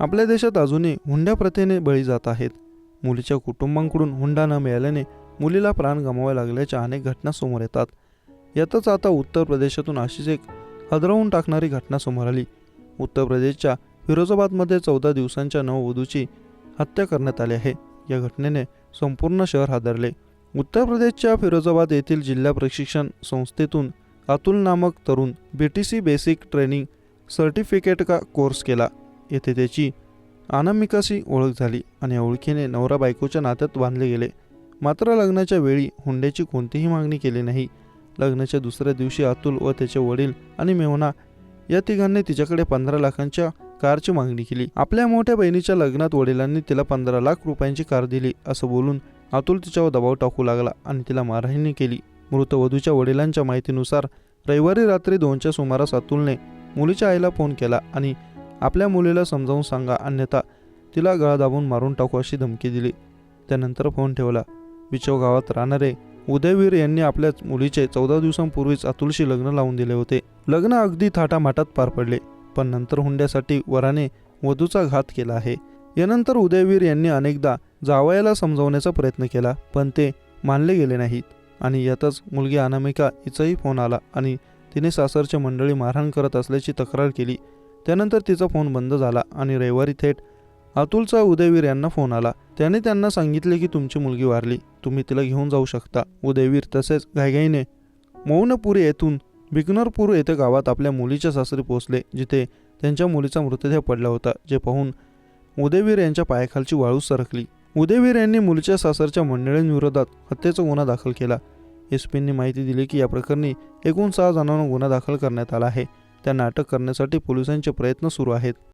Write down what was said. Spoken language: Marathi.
आपल्या देशात अजूनही हुंड्या प्रथेने बळी जात आहेत. मुलीच्या कुटुंबांकडून हुंडा न मिळाल्याने मुलीला प्राण गमावे लागल्याच्या अनेक घटना समोर येतात. यातच आता उत्तर प्रदेशातून अशीच एक हदरवून टाकणारी घटना समोर आली. उत्तर प्रदेशच्या फिरोजाबादमध्ये चौदा दिवसांच्या नववधूची हत्या करण्यात आली आहे. या घटनेने संपूर्ण शहर हादरले. उत्तर प्रदेशच्या फिरोजाबाद येथील जिल्हा प्रशिक्षण संस्थेतून अतुल नामक तरुण B T C basic training certificate का कोर्स केला. येथे त्याची अनामिकाशी ओळख झाली आणि या ओळखीने नवरा बायकोच्या नात्यात बांधले गेले. मात्र लग्नाच्या वेळी हुंड्याची कोणतीही मागणी केली नाही. लग्नाच्या दुसऱ्या दिवशी अतुल व त्याचे वडील आणि मेवना या तिघांनी तिच्याकडे पंधरा लाखांच्या कारची मागणी केली. आपल्या मोठ्या बहिणीच्या लग्नात वडिलांनी तिला पंधरा लाख रुपयांची कार दिली असं बोलून अतुल तिच्यावर दबाव टाकू लागला आणि तिला मारहाणी केली. मृत वधूच्या वडिलांच्या माहितीनुसार रविवारी रात्री दोनच्या सुमारास अतुलने मुलीच्या आईला फोन केला आणि आपल्या मुलीला समजावून सांगा. अन्यथा तिला गळा दाबून मारून टाकू अशी धमकी दिली. त्यानंतर फोन ठेवला. बिचव गावात राहणारे उदयवीर यांनी आपल्या मुलीचे चौदा दिवसांपूर्वीच अतुलशी लग्न लावून दिले होते. लग्न अगदी थाटामाटात पार पडले पण नंतर हुंड्यासाठी वराने वधूचा घात केला आहे. यानंतर उदयवीर यांनी अनेकदा जावयाला समजावण्याचा प्रयत्न केला पण ते मानले गेले नाहीत. आणि यातच मुलगी अनामिका हिचाही फोन आला आणि तिने सासरच्या मंडळी मारहाण करत असल्याची तक्रार केली. त्यानंतर तिचा फोन बंद झाला आणि रविवारी थेट अतुलचा उदयवीर यांना फोन आला. त्याने त्यांना सांगितले की तुमची मुलगी वारली. तुम्ही तिला घेऊन जाऊ शकता. उदयवीर तसेच घाईघाईने मौनपुरी येथून बिकनरपूर येथे गावात आपल्या मुलीच्या सासरी पोहोचले जिथे त्यांच्या मुलीचा मृतदेह पडला होता जे पाहून उदयवीर यांच्या पायाखालची वाळू सरकली. उदयवीर यांनी मुलीच्या सासरच्या मंडळींविरोधात हत्येचा गुन्हा दाखल केला. एस पींनी माहिती दिली की या प्रकरणी एकूण सहा जणांना गुन्हा दाखल करण्यात आला आहे. त्या नाटक करण्यासाठी पोलिसांचे प्रयत्न सुरू आहेत.